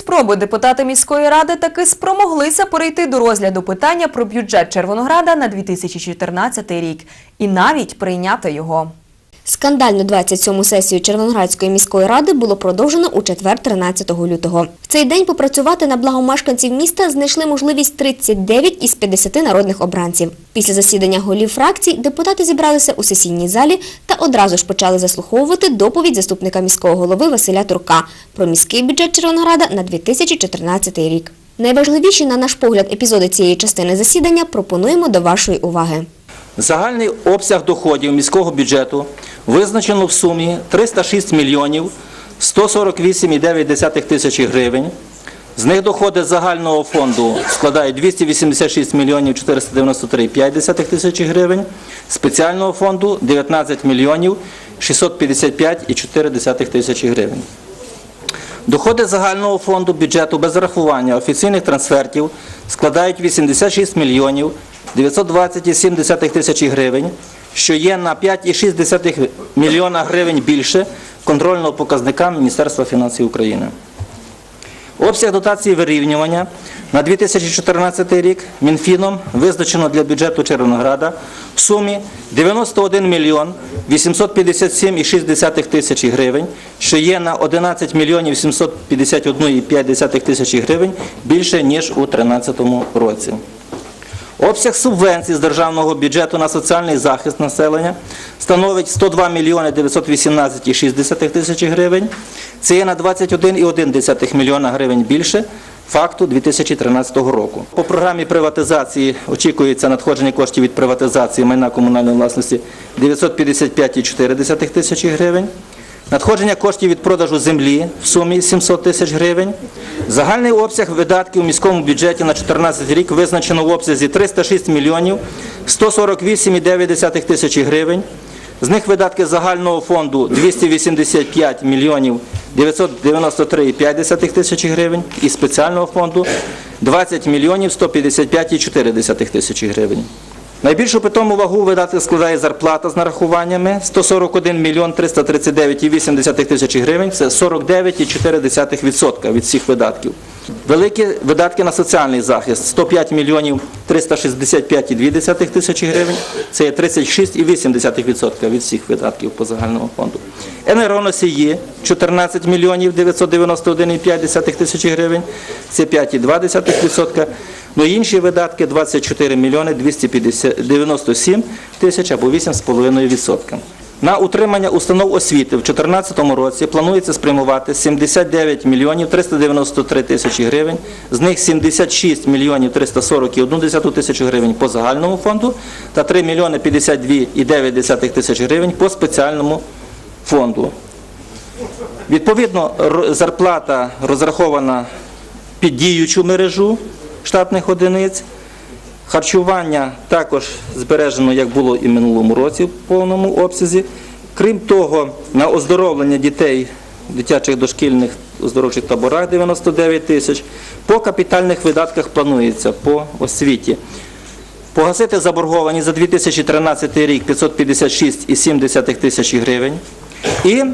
Спроби депутати міської ради таки спромоглися перейти до розгляду питання про бюджет Червонограда на 2014 рік і навіть прийняти його. Скандальну 27-му сесію Червоноградської міської ради було продовжено у четвер 13 лютого. В цей день попрацювати на благо мешканців міста знайшли можливість 39 із 50 народних обранців. Після засідання голів фракцій депутати зібралися у сесійній залі та одразу ж почали заслуховувати доповідь заступника міського голови Василя Турка про міський бюджет Червонограда на 2014 рік. Найважливіші, на наш погляд, епізоди цієї частини засідання пропонуємо до вашої уваги. Загальний обсяг доходів міського бюджету визначено в сумі 306 мільйонів 148,9 тисячі гривень. З них доходи загального фонду складають 286 мільйонів 493,5 тисячі гривень, спеціального фонду 19 мільйонів 655,4 тисячі гривень. Доходи загального фонду бюджету без рахування офіційних трансфертів складають 86 мільйонів 920,7 тисячі гривень, що є на 5,6 мільйона гривень більше контрольного показника Міністерства фінансів України. Обсяг дотації вирівнювання на 2014 рік Мінфіном визначено для бюджету Червонограда в сумі 91 мільйон 857,6 тисячі гривень, що є на 11 мільйонів 751,5 тисячі гривень більше, ніж у 2013 році. Обсяг субвенцій з державного бюджету на соціальний захист населення становить 102 мільйони 918,6 тисячі гривень. Це є на 21,1 мільйона гривень більше факту 2013 року. По програмі приватизації очікується надходження коштів від приватизації майна комунальної власності 955,4 тисячі гривень. Надходження коштів від продажу землі в сумі 700 тисяч гривень. Загальний обсяг видатків у міському бюджеті на 2014 рік визначено в обсязі 306 мільйонів 148,9 тисячі гривень. З них видатки загального фонду 285 мільйонів 993,5 тисячі гривень і спеціального фонду 20 мільйонів 155,4 тисячі гривень. Найбільшу питому вагу видатки складає зарплата з нарахуваннями 141 мільйон 339,8 тисячі гривень, це 49,4% від всіх видатків. Великі видатки на соціальний захист 105 мільйонів 365,2 тисячі гривень, це є 36,8% від всіх видатків по загальному фонду. Енергоносії 14 мільйонів 991,5 тисячі гривень, це 5,2%. Ну інші видатки 24 мільйони 297 тисяч або 8,5%. На утримання установ освіти в 2014 році планується спрямувати 79 мільйонів 393 тисячі гривень, з них 76 мільйонів 341 тисячу гривень по загальному фонду та 3 мільйони 52,9 тисяч гривень по спеціальному фонду. Відповідно, зарплата розрахована під діючу мережу штатних одиниць. Харчування також збережено, як було і минулому році в повному обсязі. Крім того, на оздоровлення дітей в дитячих дошкільних оздоровчих таборах 99 тисяч. По капітальних видатках планується по освіті. Погасити заборгованість за 2013 рік 556,7 тисячі гривень. І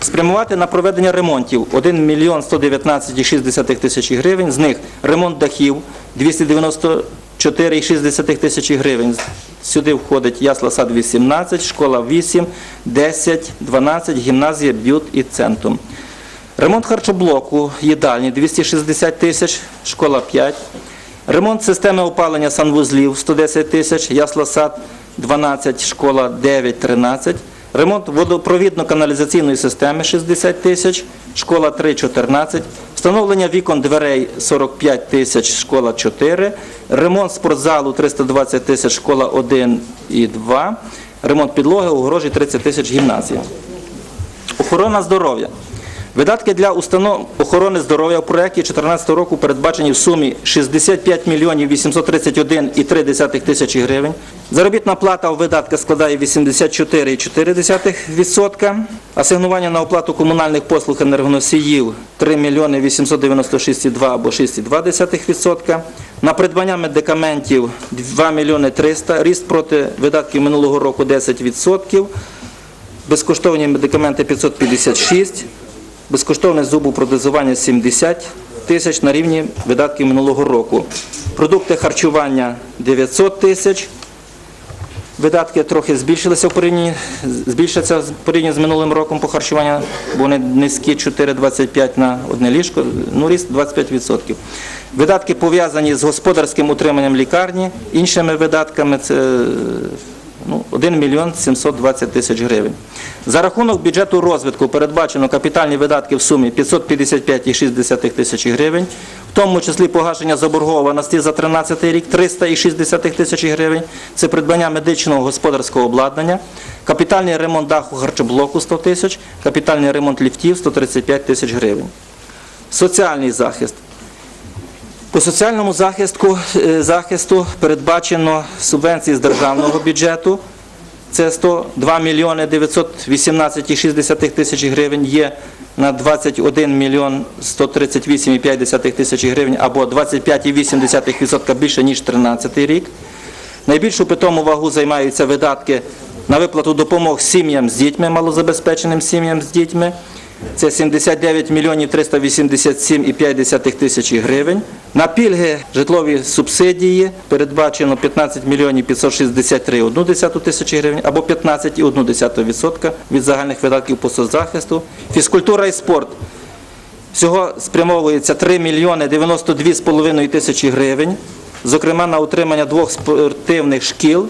спрямувати на проведення ремонтів 1 мільйон 119,6 тисячі гривень, з них ремонт дахів 294,6 тисячі гривень. Сюди входить ясла сад 18, школа 8, 10, 12, гімназія, б'ют і центум. Ремонт харчоблоку їдальні 260 тисяч, школа 5. Ремонт системи опалення санвузлів 110 тисяч, ясла сад 12, школа 9, 13. Ремонт водопровідно-каналізаційної системи 60 тисяч, школа 3, 14. Встановлення вікон дверей 45 тисяч, школа 4. Ремонт спортзалу 320 тисяч, школа 1 і 2. Ремонт підлоги, огорожі 30 тисяч гімназія. Охорона здоров'я. Видатки для установ охорони здоров'я в проєкті 2014 року передбачені в сумі 65 мільйонів 831,3 тисячі гривень. Заробітна плата у видатках складає 84,4%. Асигнування на оплату комунальних послуг енергоносіїв 3 мільйони 896,2 або 6,2%. На придбання медикаментів 2 мільйони 300, ріст проти видатків минулого року 10%. Безкоштовні медикаменти 556. Безкоштовне зубопротезування 70 тисяч на рівні видатків минулого року. Продукти харчування 900 тисяч. Видатки трохи збільшилися в порівнянні, збільшаться в порівнянні з минулим роком по харчуванню, бо вони низькі 4,25 на одне ліжко, ну ріст 25%. Видатки пов'язані з господарським утриманням лікарні, іншими видатками це ну, 1 мільйон 720 тисяч гривень. За рахунок бюджету розвитку передбачено капітальні видатки в сумі 555,6 тисяч гривень, в тому числі погашення заборгованості за 13 рік 360 тисяч гривень, це придбання медичного господарського обладнання, капітальний ремонт даху харчоблоку 100 тисяч, капітальний ремонт ліфтів 135 тисяч гривень. Соціальний захист. По соціальному захисту, е, захисту передбачено субвенції з державного бюджету. Це 102 мільйони 918,6 тисяч гривень є на 21 мільйон 138,5 тисяч гривень або 25,8% більше, ніж 2013 рік. Найбільшу питому вагу займаються видатки на виплату допомог сім'ям з дітьми, малозабезпеченим сім'ям з дітьми. Це 79 мільйонів 387,5 тисячі гривень. На пільги житлові субсидії передбачено 15 мільйонів 563,1 тисячі гривень або 15,1% від загальних видатків по соцзахисту. Фізкультура і спорт. Всього спрямовується 3 мільйони 92,5 тисячі гривень, зокрема на утримання двох спортивних шкіл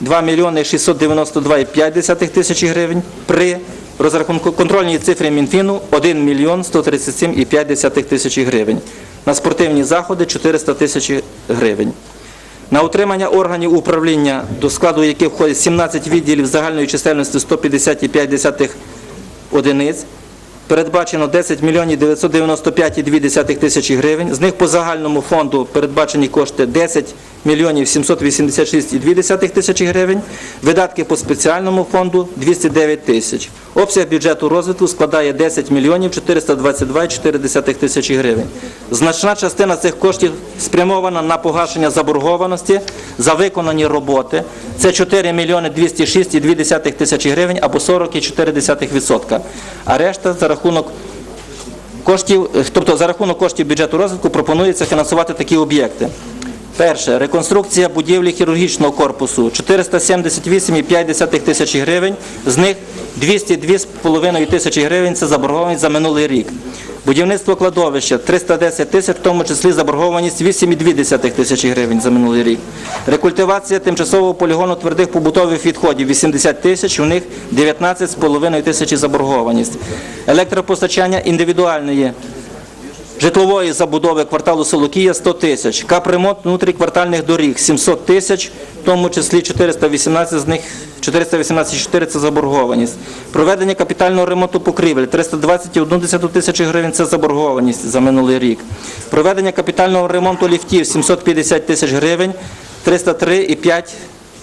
2 мільйони 692,5 тисячі гривень при розрахунку контрольній цифрі Мінфіну 1 мільйон 137,5 тисячі гривень. На спортивні заходи 400 тисяч гривень. На утримання органів управління, до складу яких входять 17 відділів загальною чисельністю 150,5 одиниць, передбачено 10 мільйонів 995,2 тисячі гривень. З них по загальному фонду передбачені кошти 10 мільйонів 786,2 тисячі гривень. Видатки по спеціальному фонду 209 тисяч. Обсяг бюджету розвитку складає 10 мільйонів 422,4 тисячі гривень. Значна частина цих коштів спрямована на погашення заборгованості за виконані роботи. Це 4 мільйони 206,2 тисячі гривень або 40,4%. А решта за рахунок коштів, тобто за рахунок коштів бюджету розвитку пропонується фінансувати такі об'єкти. Перше реконструкція будівлі хірургічного корпусу 478,5 тисячі гривень, з них 202,5 тисячі гривень це заборгованість за минулий рік. Будівництво кладовища 310 тисяч, в тому числі заборгованість 8,2 тисячі гривень за минулий рік. Рекультивація тимчасового полігону твердих побутових відходів 80 тисяч, у них 19,5 тисячі заборгованість. Електропостачання індивідуальної житлової забудови кварталу Солокія 100 тисяч, капремонт внутріквартальних доріг 700 тисяч, в тому числі 418 з них 418,4 – це заборгованість. Проведення капітального ремонту покрівель 320,1 тисячі гривень – це заборгованість за минулий рік. Проведення капітального ремонту ліфтів 750 тисяч гривень, 303,5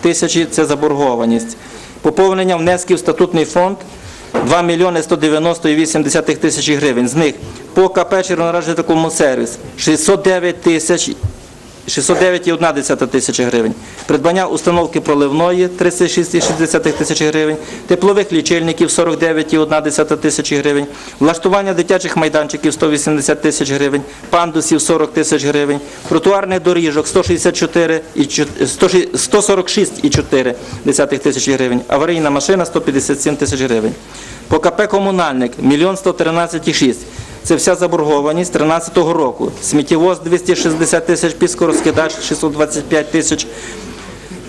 тисячі – це заборгованість. Поповнення внесків в статутний фонд 2 мільйони 198 тисяч гривень. З них по КП Червонораджитокому сервіс 609 тисяч 609,1 тисяча гривень. Придбання установки проливної 36,6 тисяч гривень, теплових лічильників 49,1 тисячі гривень, влаштування дитячих майданчиків 180 тисяч гривень, пандусів 40 тисяч гривень, тротуарних доріжок 164 і чо- 146,4 тисячі гривень, аварійна машина 157 тисяч гривень. По КП комунальник 1 113,6 це вся заборгованість 2013 року. Сміттєвоз 260 тисяч, піскорозкидач 625 тисяч.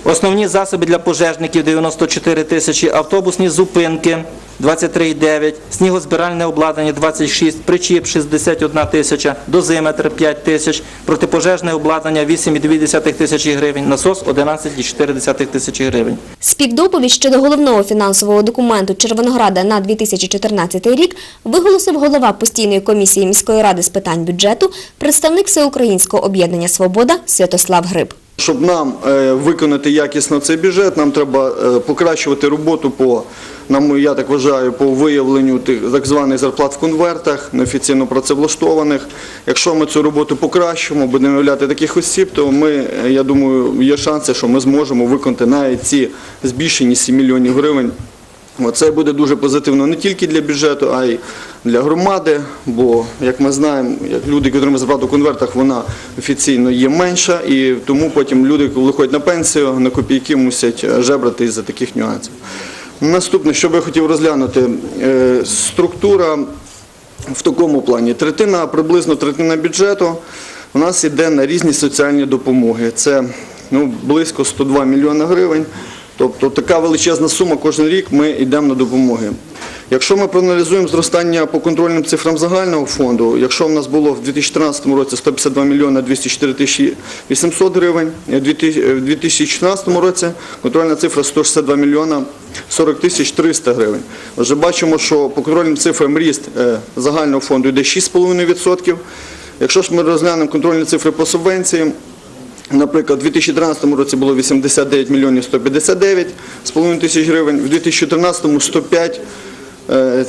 Основні засоби для пожежників 94 тисячі, автобусні зупинки 23,9, снігозбиральне обладнання 26, причіп 61 тисяча, дозиметр 5 тисяч, протипожежне обладнання 8,2 тисячі гривень, насос 11,4 тисячі гривень. Співдоповідь щодо головного фінансового документу Червонограда на 2014 рік виголосив голова постійної комісії міської ради з питань бюджету, представник Всеукраїнського об'єднання «Свобода» Святослав Гриб. Щоб нам е, виконати якісно цей бюджет, нам треба е, покращувати роботу по, нам, я так вважаю, по виявленню тих так званих зарплат в конвертах, неофіційно працевлаштованих. Якщо ми цю роботу покращимо, будемо являти таких осіб, то ми, е, я думаю, є шанси, що ми зможемо виконати навіть ці збільшені 7 мільйонів гривень Це буде дуже позитивно не тільки для бюджету, а й для громади, бо, як ми знаємо, як люди, які отримують зарплату в конвертах, вона офіційно є менша, і тому потім люди, коли виходять на пенсію, на копійки мусять е, жебрати із-за таких нюансів. Наступне, що би я хотів розглянути, е, структура в такому плані. Третина, приблизно третина бюджету у нас йде на різні соціальні допомоги. Це ну, близько 102 мільйони гривень. Тобто така величезна сума кожен рік ми йдемо на допомоги. Якщо ми проаналізуємо зростання по контрольним цифрам загального фонду, якщо в нас було в 2013 році 152 мільйони 204 тисячі 800 гривень, в 2014 році контрольна цифра 162 мільйона 40 тисяч 300 гривень. Вже бачимо, що по контрольним цифрам ріст е, загального фонду йде 6,5%. Якщо ж ми розглянемо контрольні цифри по субвенціям, Наприклад, у 2013 році було 89 мільйонів 159 з половиною тисяч гривень, в 2014 – 105 е,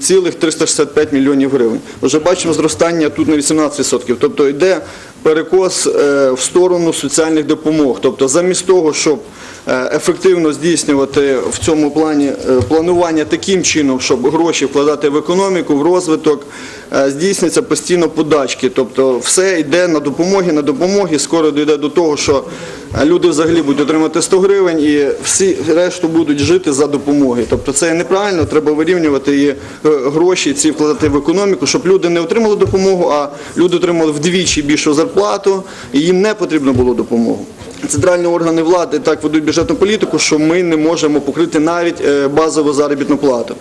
цілих 365 мільйонів гривень. Вже бачимо зростання тут на 18%. Тобто йде перекос е, в сторону соціальних допомог. Тобто замість того, щоб ефективно здійснювати в цьому плані е, планування таким чином, щоб гроші вкладати в економіку, в розвиток, е, здійснюються постійно подачки. Тобто все йде на допомоги, на допомоги. Скоро дійде до того, що е, люди взагалі будуть отримати 100 гривень і всі решту будуть жити за допомоги. Тобто це неправильно, треба вирівнювати і е, гроші ці вкладати в економіку, щоб люди не отримали допомогу, а люди отримали вдвічі більшу зарплату, і їм не потрібно було допомогу. Центральні органи влади так ведуть бюджетну політику, що ми не можемо покрити навіть е, базову заробітну плату.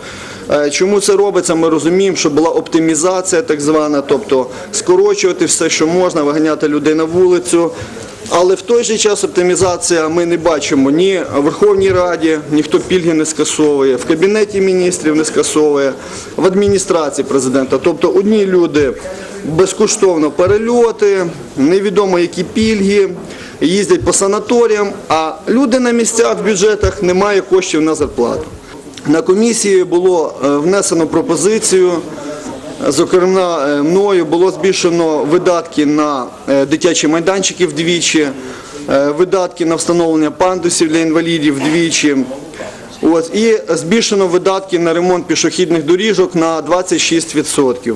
Е, Чому це робиться? Ми розуміємо, що була оптимізація так звана, тобто скорочувати все, що можна, виганяти людей на вулицю. Але в той же час оптимізація ми не бачимо ні в Верховній Раді, ніхто пільги не скасовує, в Кабінеті міністрів не скасовує, в адміністрації президента. Тобто одні люди безкоштовно перельоти, невідомо які пільги, їздять по санаторіям, а люди на місцях в бюджетах немає коштів на зарплату. На комісії було е, внесено пропозицію. Зокрема, е, мною було збільшено видатки на е, дитячі майданчики вдвічі, видатки на встановлення пандусів для інвалідів вдвічі. От, і збільшено видатки на ремонт пішохідних доріжок на 26%.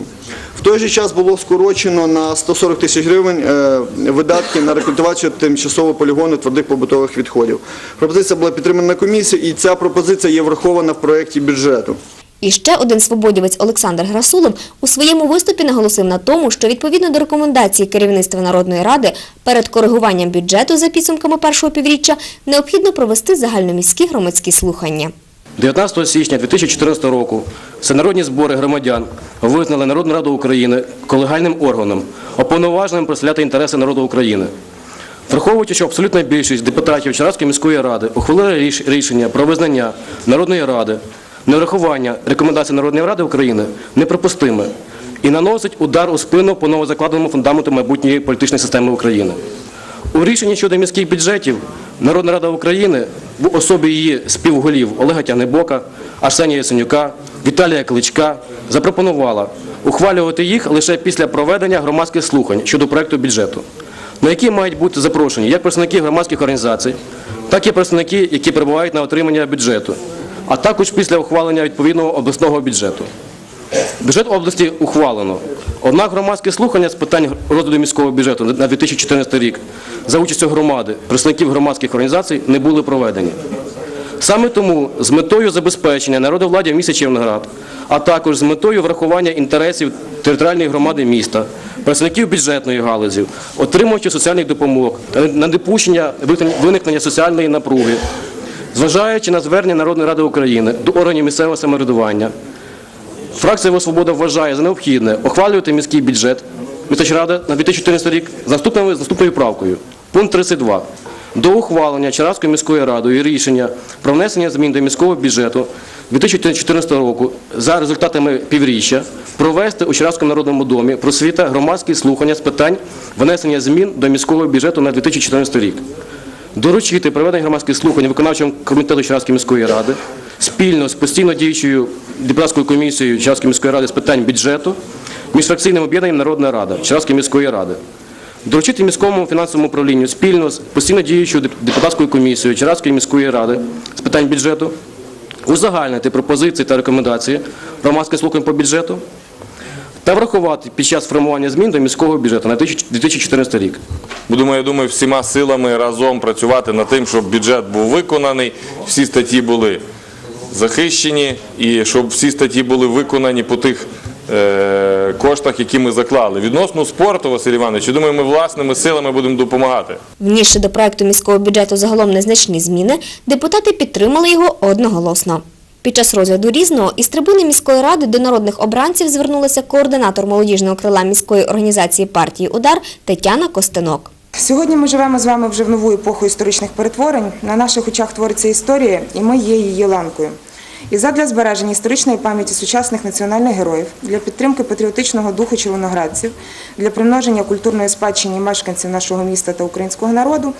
В той же час було скорочено на 140 тисяч гривень е, видатки на рекультивацію тимчасового полігону твердих побутових відходів. Пропозиція була підтримана на комісії, і ця пропозиція є врахована в проєкті бюджету. І ще один свободівець Олександр Грасулов у своєму виступі наголосив на тому, що відповідно до рекомендацій керівництва Народної ради перед коригуванням бюджету за підсумками першого півріччя необхідно провести загальноміські громадські слухання. 19 січня 2014 року всенародні збори громадян визнали Народну Раду України колегальним органом, оповноваженим представляти інтереси народу України. Враховуючи, що абсолютна більшість депутатів Черкаської міської ради ухвалили рішення про визнання Народної ради, неврахування рекомендацій Народної ради України неприпустиме і наносить удар у спину по новозакладеному фундаменту майбутньої політичної системи України. У рішенні щодо міських бюджетів Народна Рада України в особі її співголів Олега Тягнебока, Арсенія Ясенюка, Віталія Кличка запропонувала ухвалювати їх лише після проведення громадських слухань щодо проекту бюджету, на які мають бути запрошені як представники громадських організацій, так і представники, які перебувають на отримання бюджету, а також після ухвалення відповідного обласного бюджету. Бюджет області ухвалено. Однак громадські слухання з питань розгляду міського бюджету на 2014 рік за участю громади, представників громадських організацій не були проведені. Саме тому з метою забезпечення народовладдя в місті Червоноград, а також з метою врахування інтересів територіальної громади міста, представників бюджетної галузі, отримувачів соціальних допомог та недопущення виникнення соціальної напруги, зважаючи на звернення Народної ради України до органів місцевого самоврядування, Фракція «Його Свобода вважає за необхідне ухвалювати міський бюджет міста Рада на 2014 рік з наступною, правкою. Пункт 32. До ухвалення Черкаською міською радою рішення про внесення змін до міського бюджету 2014 року за результатами півріччя провести у Черкаському народному домі просвіта громадські слухання з питань внесення змін до міського бюджету на 2014 рік доручити проведення громадських слухань виконавчому комітету Черкаської міської ради спільно з постійно діючою депутатською комісією Черкаської міської ради з питань бюджету, міжфракційним об'єднанням Народна Рада Черкаської міської ради. Доручити міському фінансовому управлінню спільно з постійно діючою депутатською комісією Черкаської міської ради з питань бюджету узагальнити пропозиції та рекомендації громадських слухань по бюджету та врахувати під час формування змін до міського бюджету на 2014 рік. Будемо, я думаю, всіма силами разом працювати над тим, щоб бюджет був виконаний, всі статті були захищені і щоб всі статті були виконані по тих е, коштах, які ми заклали. Відносно спорту, Василь Іванович, я думаю, ми власними силами будемо допомагати. Внісши до проекту міського бюджету загалом незначні зміни, депутати підтримали його одноголосно. Під час розгляду різного із трибуни міської ради до народних обранців звернулася координатор молодіжного крила міської організації партії Удар Тетяна Костенок. Сьогодні ми живемо з вами вже в нову епоху історичних перетворень. На наших очах твориться історія, і ми є її ланкою. І задля збереження історичної пам'яті сучасних національних героїв, для підтримки патріотичного духу червоноградців, для примноження культурної спадщини мешканців нашого міста та українського народу,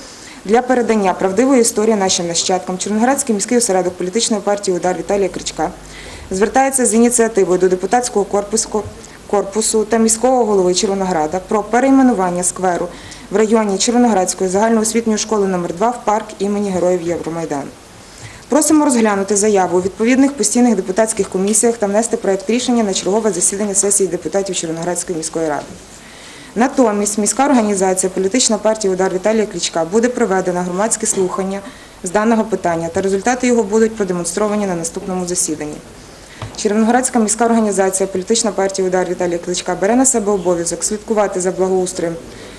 для передання правдивої історії нашим нащадкам Червоноградський міський осередок політичної партії Удар Віталія Кричка звертається з ініціативою до депутатського корпусу, корпусу та міського голови Червонограда про перейменування скверу в районі Червоноградської загальноосвітньої школи номер 2 в парк імені Героїв Євромайдану. Просимо розглянути заяву у відповідних постійних депутатських комісіях та внести проект рішення на чергове засідання сесії депутатів Червоноградської міської ради. Натомість міська організація політична партія Удар Віталія Клічка буде проведена громадське слухання з даного питання, та результати його будуть продемонстровані на наступному засіданні. Червоноградська міська організація політична партія Удар Віталія Кличка бере на себе обов'язок слідкувати за благоустроєм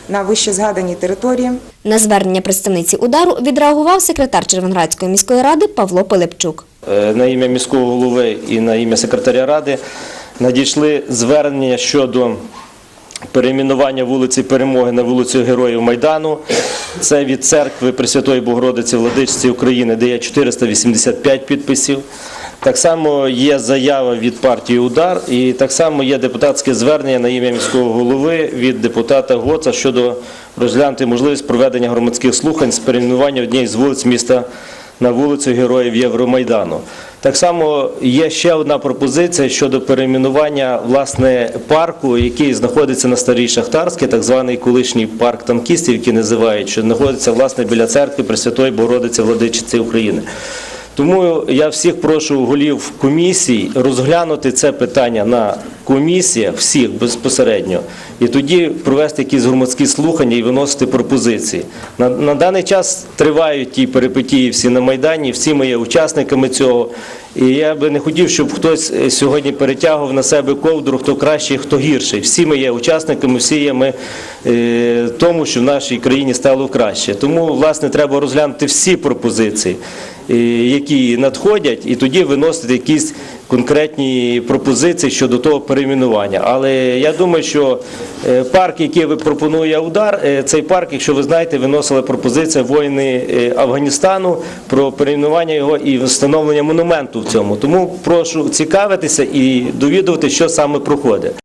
на вище згаданій території, На звернення представниці удару відреагував секретар Червоноградської міської ради Павло Пилипчук. Е, на ім'я міського голови і на ім'я секретаря ради надійшли звернення щодо перейменування вулиці Перемоги на вулицю Героїв Майдану. Це від церкви Пресвятої Богородиці Владичці України, де є 485 підписів. Так само є заява від партії Удар, і так само є депутатське звернення на ім'я міського голови від депутата Гоца щодо розглянути можливість проведення громадських слухань з перейменування однієї з вулиць міста на вулицю Героїв Євромайдану. Так само є ще одна пропозиція щодо перейменування власне парку, який знаходиться на старій Шахтарській, так званий колишній парк танкістів, який називають, що знаходиться власне біля церкви Пресвятої Богородиці Владичиці України. Тому я всіх прошу голів комісій розглянути це питання на комісіях всіх безпосередньо, і тоді провести якісь громадські слухання і виносити пропозиції. На, на даний час тривають ті перипетії всі на Майдані, всі ми є учасниками цього. І я би не хотів, щоб хтось е, сьогодні перетягував на себе ковдру, хто кращий, хто гірший. Всі ми є учасниками, всі є ми е, тому, що в нашій країні стало краще. Тому, власне, треба розглянути всі пропозиції, е, які надходять, і тоді виносити якісь конкретні пропозиції щодо того перейменування. Але я думаю, що е, парк, який ви пропонує удар, е, цей парк, якщо ви знаєте, виносила пропозиція воїни е, Афганістану про перейменування його і встановлення монументу в цьому. Тому прошу цікавитися і довідувати, що саме проходить.